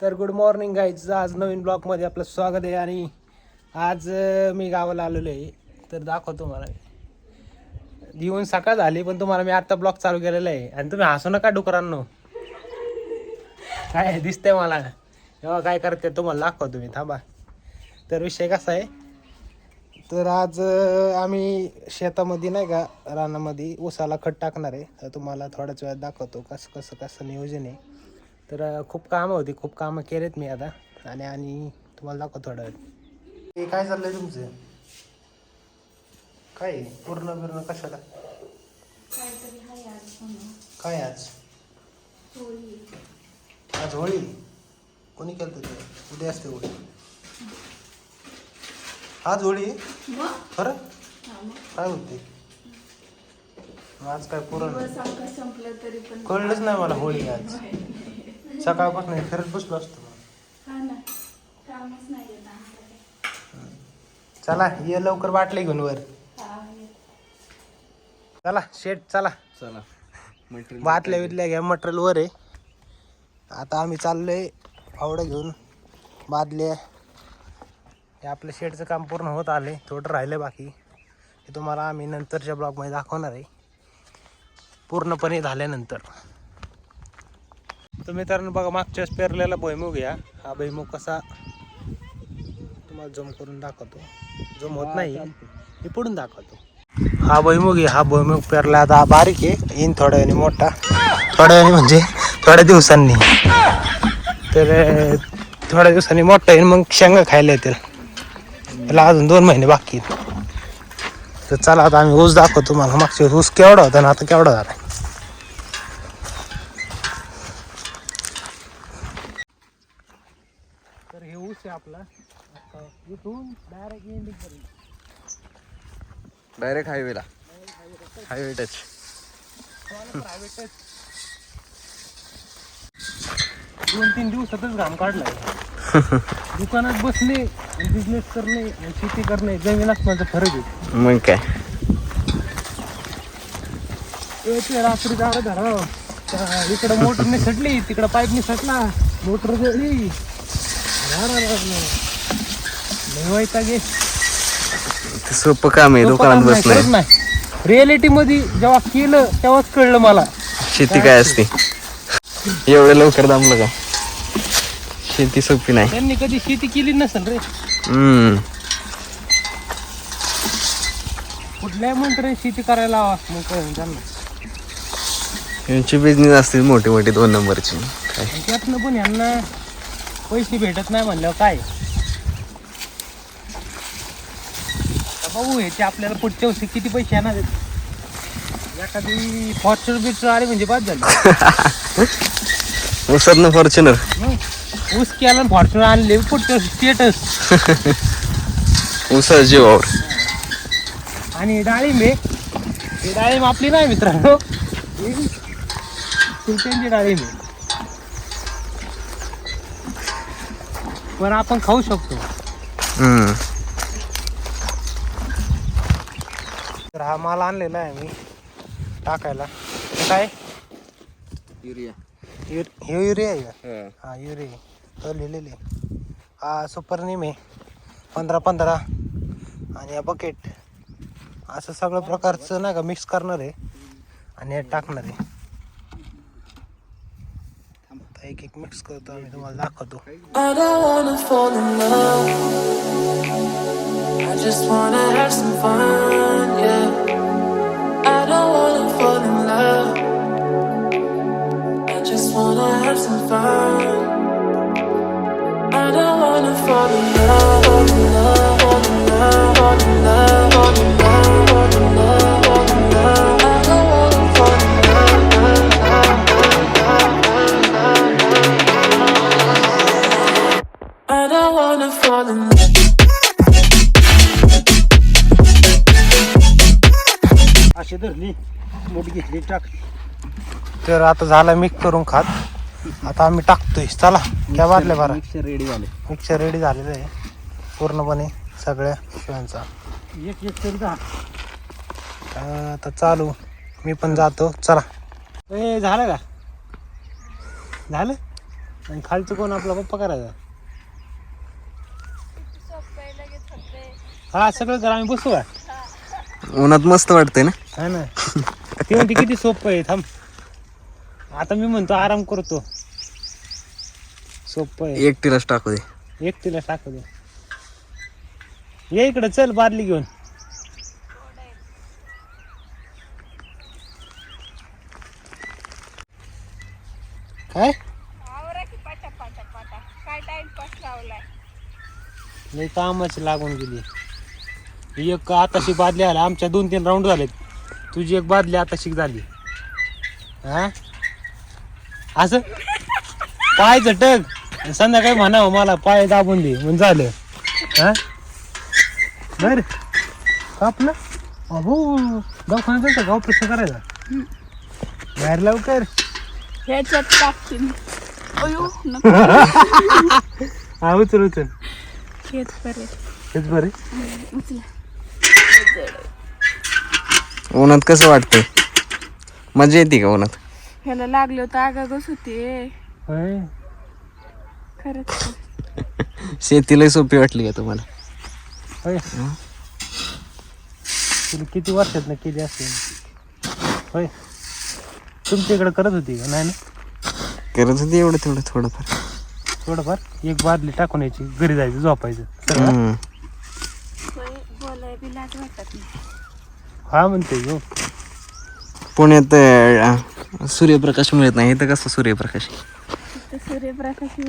तर good morning guys आज नवीन ब्लॉकमध्ये आपलं स्वागत आहे आणि आज मी गावाला आलेलो आहे. तर दाखवतो मला येऊन सकाळ झाली पण तुम्हाला मी आत्ता ब्लॉक चालू केलेला आहे. आणि तुम्ही हसू नका डुकरांनो. काय दिसतंय मला? तेव्हा काय करते तुम्हाला दाखवतो मी थांबा. तर विषय कसा आहे? तर आज आम्ही शेतामध्ये नाही का रानामध्ये उसाला खत टाकणार आहे. तर तुम्हाला थोड्याच वेळात दाखवतो कसं कसं कसं नियोजन आहे. तर खूप कामं होती. खूप कामं केलेत मी आता. आणि आणि तुम्हाला दाखवतो थोड्या वेळात हे काय चाललंय तुमचं? काय? पूर्ण बिर्ण कशाला? काय आज? आज होळी? कोणी केलं ते? उद्या असते होळी. आज होळी? खरं? हा काय होते? आज काय पुरण? दिवस अख्खा संपलं तरी पण कळलंच नाही मला होळी आज. सकाळपासून हे फिरत बसलो असतो मग. हा ना कामच नाही येत आमच्याकडे. चला ये लवकर बाटली घेऊन वर. हा येत. चला शेट चला. चला. मटेरियल बाटल्या बिटल्या घ्या मटेरियल वर आहे. आता आम्ही चाललोय फावडं घेऊन. बादल्या. हे आपलं शेडचं काम पूर्ण होत आले थोडं राहिलं बाकी. हे तुम्हाला आम्ही नंतरच्या ब्लॉगमध्ये दाखवणार आहे. पूर्णपणे झाल्यानंतर. तर मित्रांनो बघा मागच्या वेळेस पेरलेला भुईमुग या हा. भुईमुग कसा तुम्हाला जम करून दाखवतो. जम होत नाही. मी पुढून दाखवतो. हा भुईमुग आहे हा भुईमुग पेरला आता हा बारीक आहे. येईन थोड्या वेळाने मोठा. थोड्या वेळाने म्हणजे थोड्या दिवसांनी. तर थोड्या दिवसांनी मोठा येईन मग शेंगा खायला येतील. त्याला अजून दोन महिने बाकी तर चला आता आम्ही ऊस दाखवतो तुम्हाला. मागच्या वेळेस ऊस केवढा होता ना आता केवढा झाला तर हे ऊस आहे आपला आता इथून डायरेक्ट एंडिंग डायरेक्ट हायवेला हायवे टच दोन तीन दिवसातच घाम काढलाय. दुकानात बसणे बिझनेस करणे आणि शेती करणे जमीन असण्याचा फरक आहे. मग काय? रात्री दारा धरा. इकडं मोटरने सटली तिकडं पाईपने सटला. मोटर जळली. ते सोपं काम आहे दुकानात बसणं. नाही. रियालिटी मध्ये जेव्हा केलं तेव्हाच कळलं मला. शेती काय असते? एवढं लवकर दामलं का? शेती सोपी नाही. त्यांनी कधी शेती केली नसेल रे. हम्म. कुठल्याही मंत्र्याने शेती करायला हवा मग कळलं त्यांना. यांची बिझनेस असते मोठी मोठी दोन नंबरची. काय? आणि त्यातनं पण यांना पैसे भेटत नाही म्हणल्यावर काय? बघू ह्याचे आपल्याला पुढच्या वर्षी किती पैसे येणार आहेत. एखादी फॉर्च्युनर बिर्चर आले म्हणजे बाद झालं. उसरनं फॉर्च्युनर मग ऊस केला फॉर्च्युनर आणले पुढच्या वर्षी स्टेटस उसा जीवावर. आणि डाळिंब आहे. ही डाळिंब आपली नाही मित्रांनो. सुलट्यांची डाळिंब आहे. पण आपण खाऊ शकतो हम्म तर हा माल आणलेला आहे मी टाकायला. काय? युरिया. युर- हे युरिया आहे का? हा. युरिया तो लिहिलेले हा सुपर नेम आहे. पंधरा पंधरा. आणि हा बकेट असं सगळं प्रकारचं नाही का मिक्स करणार आहे. आणि हे टाकणार आहे. आता एक एक मिक्स करतो आम्ही तुम्हाला दाखवतो. I don't wanna fall in love. I just wanna have some fun, yeah. अशी धरली. मोठी घेतली टाक तर आता झाला मिक्स करून खात. आता आम्ही टाकतोय. चला क्या बाटल्या बरं. रेडी झाले. मिक्सर रेडी झालेलं आहे. पूर्णपणे सगळ्या पिशव्यांचा. एक एक तरी दहा. अं, आता चालू. मी पण जातो. चला. ए झालं का? झालं? आणि खालचं कोण आपला पप्पा करायचा? हा सगळं करा. आम्ही बसू का? उन्हात मस्त वाटतंय ना? हा ना. ते म्हणते किती सोपं आहे? थांब. आता मी म्हणतो आराम करतो सोपं आहे. एकटीलाच टाकू दे. एकटीला टाकू दे. ये इकडे चल बादली घेऊन. काय? कामाची लागून गेली. एक आताशी बादली आला आमच्या दोन तीन राऊंड झालेत. तुझी एक बादली आताशी झाली. हा? असं? पाय झटक. संध्याकाळी म्हणावं मला पाय दाबून दे म्हणून झालं. हा? बर. कापलं? अहो दवाखान्यात का? ऑपरेशन करायचं? बाहेर लवकर ह्याच्यात टाकतील. अयो नको. हा उचल उचल. खेत बरे. हेच बरे. उचला. उन्हात कसं वाटतंय? मजा येते का उन्हात? ह्याला लागलं तर आगागच होते. होय? खरंच शेतीला सोपी वाटली का तुम्हाला? होय. तुला किती वर्षात ना केली असेल होय. तुमच्या इकडे करत होती का? नाही ना? करत होती एवढं तेवढं थोडंफार. थोडंफार? एक बादली टाकून यायची घरी जायचं झोपायचं. सगळं? हम्म. बोलाय बी लाज वाटत नाही. हा म्हणते हो पुण्यात सूर्यप्रकाश मिळत नाही. इथं कसं सूर्यप्रकाश? सूर्यप्रकाश.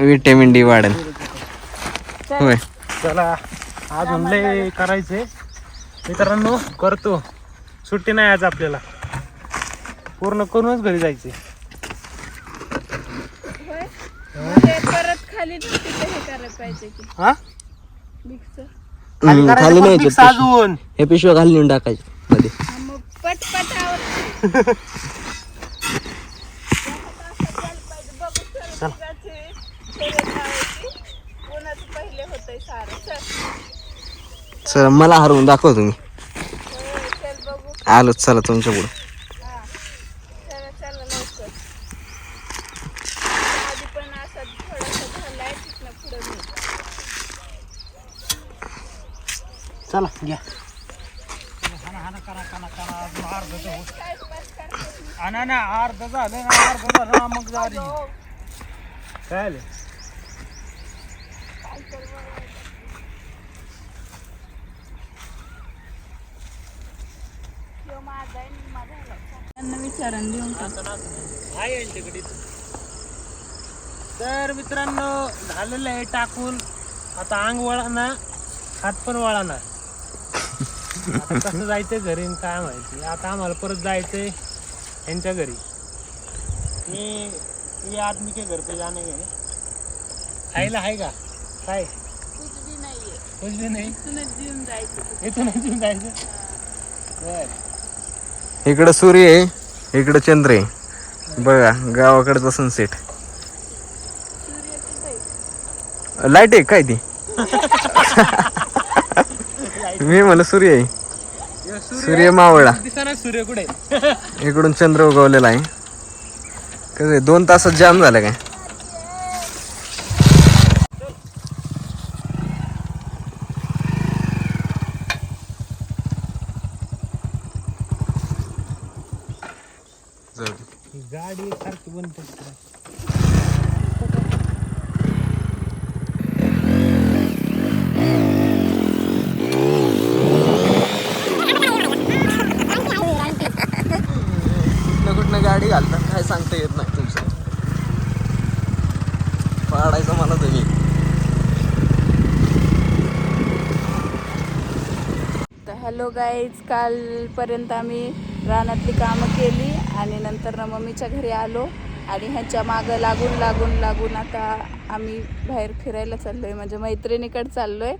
विटॅमिन डी वाढेल. होय. चला अजून लय करायचंय मित्रांनो करतो. सुट्टी नाही आज आपल्याला. पूर्ण करूनच घरी जायचे. हे परत खाली तिथे हे हा खाली हम्म, करायचं खाली पण नाही fix अजून. हे पिशव्या खाली नेऊन टाकायचे मध्ये मग पटपटावर पहिले होतंय सारं चल मला हरवून दाखव तुम्ही. चल बघू. आलोच चला तुमच्या पुढं चला चला लवकर आधी पण असं थोडंसं झालाय तिथनं पुढे मी चला घ्या ना ना अर्ध झालं ना अर्ध झालं ना मग झाली? काय आलं? त्यांना विचारण देऊन. आहे यांच्याकडे. तर मित्रांनो झालेलं आहे टाकून. आता अंग वळाना हात पण वळाना. आता कसं जायचंय घरी काय माहिती. आता आम्हाला परत जायचंय. यांच्या घरी? ये ये आदमी के घर पे जाने गए खायला आहे का? काय कुछ बी नाहीये. कुछ भी नाही? इथूनच देऊन जायचं. बर. इकडं सूर्य आहे इकडं चंद्र आहे. बघा गावाकडचा सनसेट लाइट आहे काय ती? मी म्हणलं सूर्य आहे. सूर्य मावळला सूर्य कुठे? इकडून चंद्र उगवलेला आहे. कसं दोन तासात जाम झालं काय जाऊ दे. गाडी सारखी बनते कुठनं कुठनं गाडी घालतात काय सांगता येत नाही तुमचं पाडायचं मला तुम्ही. तर हॅलो गाईज कालपर्यंत आम्ही रानातली कामं केली आणि नंतर ना मम्मीच्या घरी आलो आणि ह्याच्या मागं लागून लागून लागून आता आम्ही बाहेर फिरायला चाललो आहे म्हणजे मैत्रिणीकडे चाललो आहे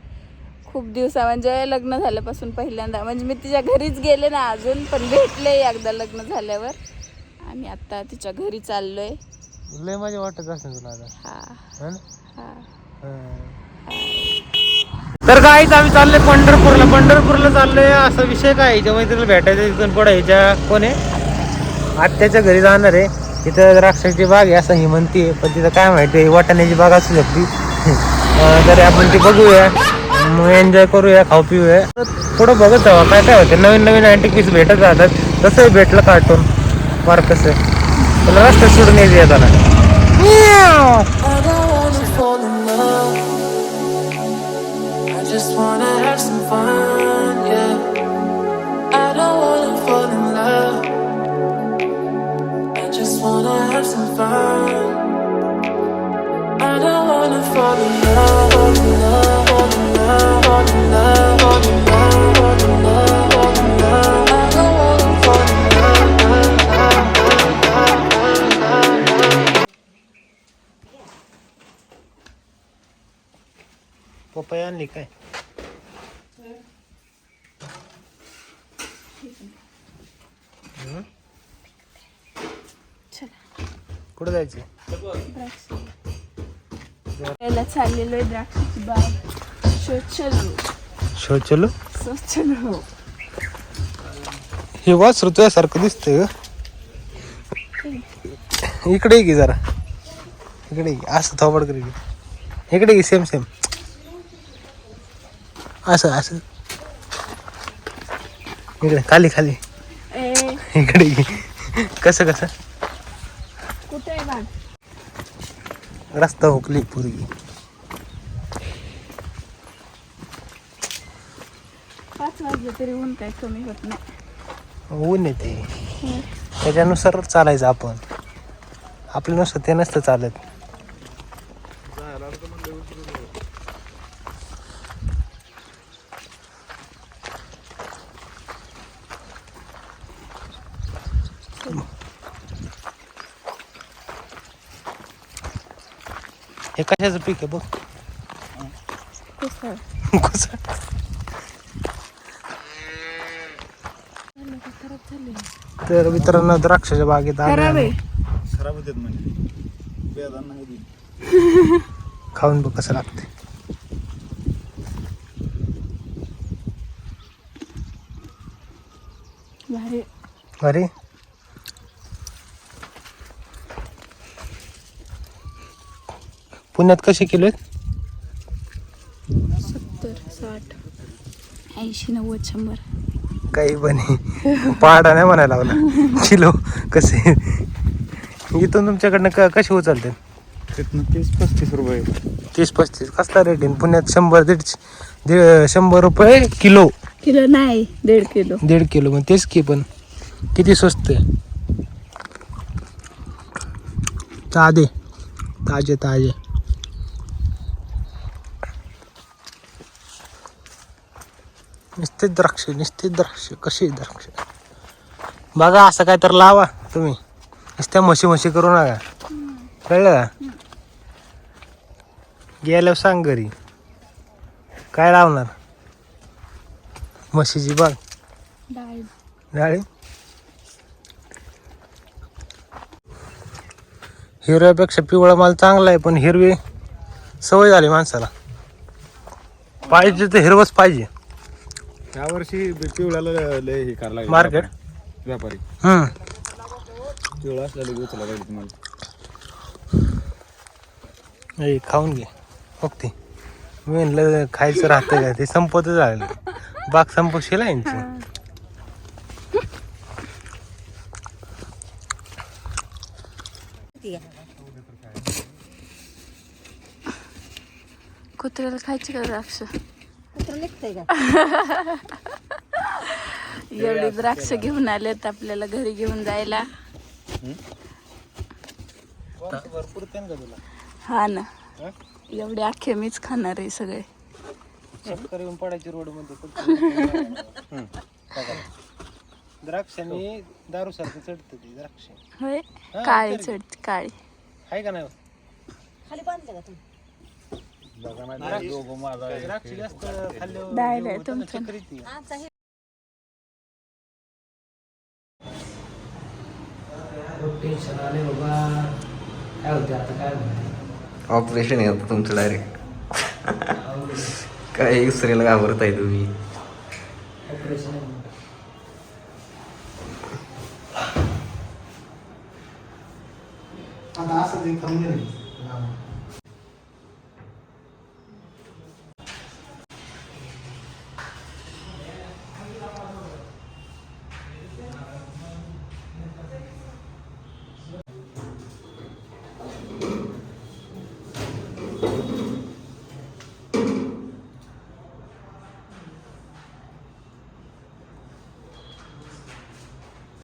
खूप दिवसा म्हणजे लग्न झाल्यापासून पहिल्यांदा. म्हणजे मी तिच्या घरीच गेले ना अजून पण भेटले एकदा लग्न झाल्यावर. आणि आत्ता तिच्या घरी चाललो आहे लय मजा वाटत असेल तुला आता. हा. है ना? हा. तर काहीच आम्ही चाललोय पंढरपूरला. पंढरपूरला चाललोय. असा विषय काय याच्या मैत्रीला भेटायचं तिथून पुढे ह्याच्या कोण आहे? आत्याच्या घरी जाणार आहे. तिथं द्राक्षाची बाग आहे असं ही म्हणते पण तिथं काय माहिती वाटाण्याची बाग असू शकते. तरी आपण ती बघूया. मग एन्जॉय करूया खाऊ पिऊया. पुढं बघत जावा. काय काय होते नवीन नवीन अँटिक पीस भेटत राहतात. तसंही भेटलं कार्टून फार कसं ఇలా స్పెషల్ నీది ఏదన Just wanna have. I don't wanna fall in love, fall in love, fall in love, fall in love. पपई आणली काय? कुठं जायचं? यायला चाललेलो आहे द्राक्षाची बाग. शोचलो शो चलो शोचलो हे ऋतुयासारखं दिसतंय ग. इकडे की जरा. इकडे. असं थोबड कर इकडे ये सेम सेम असं असं. इकडे खाली खाली. इकडे ये. कसं कसं? कुठे आहे बाग रस्ता हुकली पूर्वी पाच वाजले तरी ऊन काय कमी होत नाही. ऊन येते. त्याच्यानुसार चालायचं आपण. आपल्यानुसार ते नसतं चालत. हे कशाचं पीक आहे बघ? कसं कसं खराब झाली तर मित्रांनो द्राक्षाच्या बागेत खराब आहे. खराब होतात म्हणजे. खाऊन बघ कसं लागते भारी. अरे पुण्यात कसे किलो आहेत? सत्तर साठ ऐंशी नव्वद शंभर. काही बने पहाडा नाही म्हणायला लावला. किलो कसे? इथून तुमच्याकडनं क कसे उचलते? तिथनं तीस पस्तीस रुपये. तीस पस्तीस. कसला रेट आहे? पुण्यात शंभर दीडशे दीड शंभर रुपये किलो. किलो नाही दीड किलो. दीड किलो. मग तेच की पण. किती स्वस्त आहे? ताजे ताजे ताजे. नुसते द्राक्ष नुसते द्राक्ष. कशी द्राक्ष? बघा असं काय तर लावा तुम्ही. नुसत्या म्हशी म्हशी करू नका. कळलं का? गेल्यावर सांग घरी. काय लावणार? म्हशीची बाग. डाळी. हिरव्यापेक्षा पिवळा माल चांगला आहे पण हिरवी सवय झाली माणसाला. पाहिजे तर हिरवच पाहिजे. ह्या वर्षी पिवळ्याला लय हे करायला लागले. मार्केट व्यापारी. हम्म पिवळा असलेला उचला पाहिजे तुम्हाला. ए, खाऊन घे. बघते. मी म्हणलं खायचं राहतं का? ते संपतच झालं बाग संपशील आहे यांची. कुत्र्याला खायचे का द्राक्ष? एवढी द्राक्ष घेऊन आलेत आपल्याला घरी घेऊन जायला. भरपूर का हा ना. एवढे अख्खे मीच खाणार आहे सगळे. चक्कर येऊन पडायची रोडमध्ये. द्राक्षाने दारू सारखं चढत ते द्राक्ष. होय? काळी चढ. काळी. आहे का नाही? बघा ना दोघं माझा द्राक्ष जास्त खाल्ल्यावर डाळ आहे होतं ना, तुमचं. चक्कर येते. टेन्शन आले बाबा काय होते आता काय म्हणते ऑपरेशन आहे आता तुमचं डायरेक्ट काय दुसऱ्याला घाबरताय तुम्ही ऑपरेशन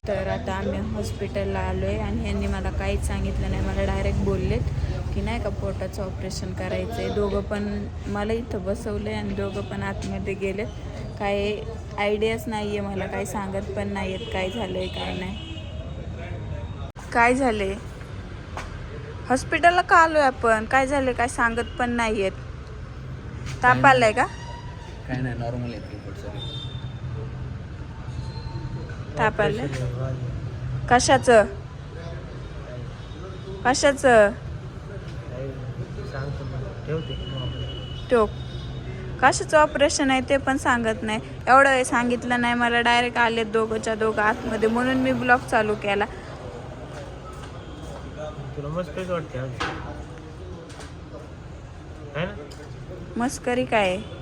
तर आता आम्ही हॉस्पिटलला आलो आहे आणि यांनी मला काहीच सांगितलं नाही. मला डायरेक्ट बोललेत की नाही का पोटाचं ऑपरेशन करायचं आहे दोघं पण मला इथं बसवलं आहे आणि दोघं पण आतमध्ये गेलेत. काय आयडियाच नाही आहे मला काही सांगत पण नाही आहेत काय झालं आहे काय नाही. काय झाले हॉस्पिटलला का आलोय आपण? काय झाले काय सांगत पण नाही आहेत ताप आलाय का? काय नाही नॉर्मल आहे रिपोर्ट सगळे ताप आलाय कशाचं? कशाचं? तो कशाचं ऑपरेशन आहे ते पण सांगत नाही. एवढं सांगितलं नाही मला डायरेक्ट आले दोघंच्या दोघं आतमध्ये. म्हणून मी ब्लॉग चालू केला. मस्करी काय आहे?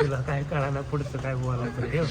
तुला काय कळाना पुढचं काय बोलायचं ठेव